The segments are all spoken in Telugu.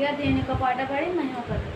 क्रिया देने का पाटा पड़े महिमा कर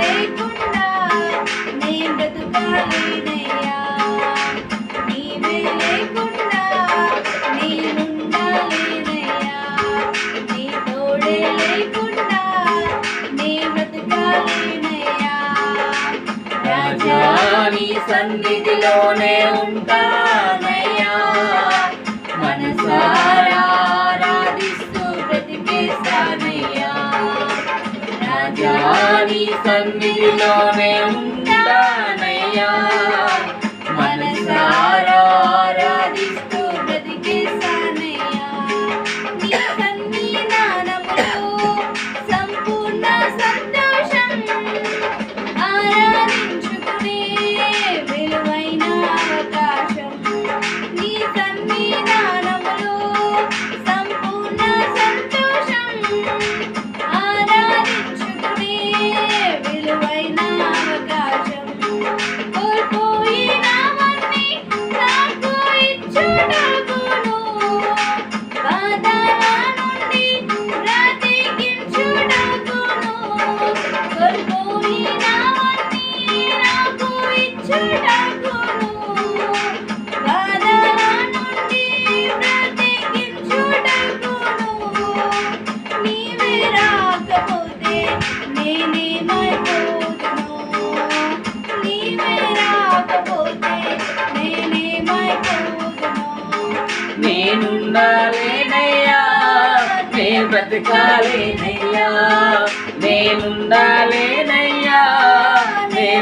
లేకుండా నీ బ్రతుకాలేనయ్యా. నీవే లేకుండా నీరుండాలేనయ్యా నీ తోడే లేకుండా నీ బ్రతుకాలేనయ్యా. రాజా సన్నిధిలోనే ఉంటానయ్యా. మనసా రాజాని సన్నిధిలోనే ఉంటానయ్యా. మనసారా నేనుండాలేనయ్యా నేను బ్రతకాలేనయ్యా. నేనుండాలే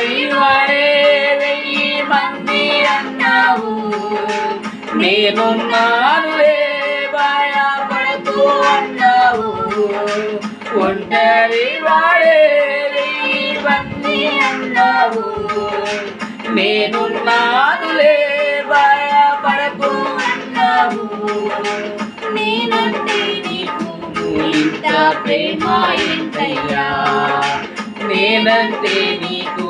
ఒంటరి వారే వెయ్యి మంది అన్నావు. నేనున్నానులే భయపడకు అన్నావు. ఒంటరి వాడే వెయ్యి మంది అన్నావు. నేనున్నానులే భయపడకు అన్నావు. నేనంటే నీకు ఇంత ప్రేమ ఏంటయ్యా నేనంటే నీకు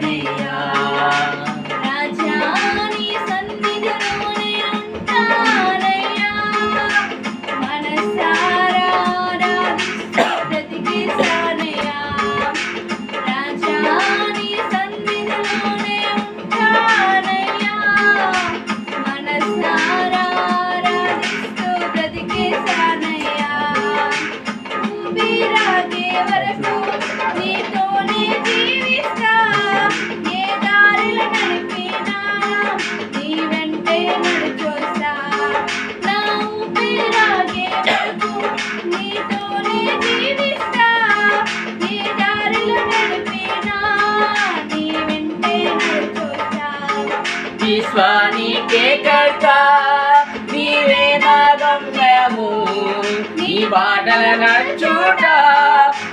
బాటల నడుచుట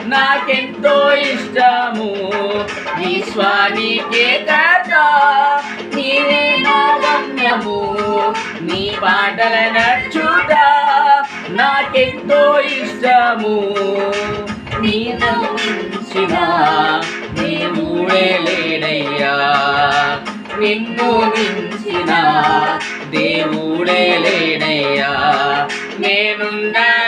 నాకెంతో ఇష్టము. విశ్వానికే కర్త నీవే నా గమ్యము. నీ బాటల నడుచుట నాకెంతో ఇష్టము. నేను మించిన దేవుడే లేడయ్యా నిన్ను మించిన దేవుడే లేడయ్యా నేనున్నా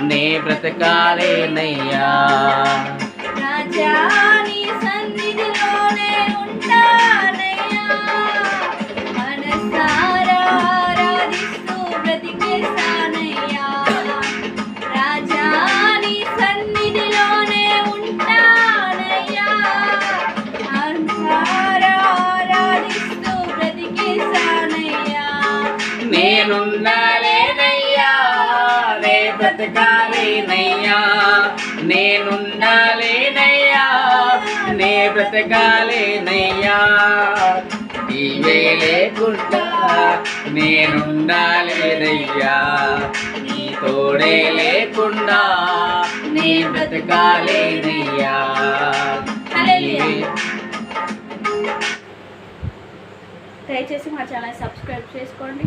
నే బ్రతకాలేనయ్యా రాజా నీ బ్రతకాలేనయ్యా నేనుండాలేనయ్యా నే బ్రతకాలేనయ్యా నీవే లేకుండా నేనుండాలేనయ్యా నీ తోడే లేకుండా నే బ్రతకాలేనయ్యా దయచేసి మా ఛానల్ సబ్స్క్రైబ్ చేసుకోండి.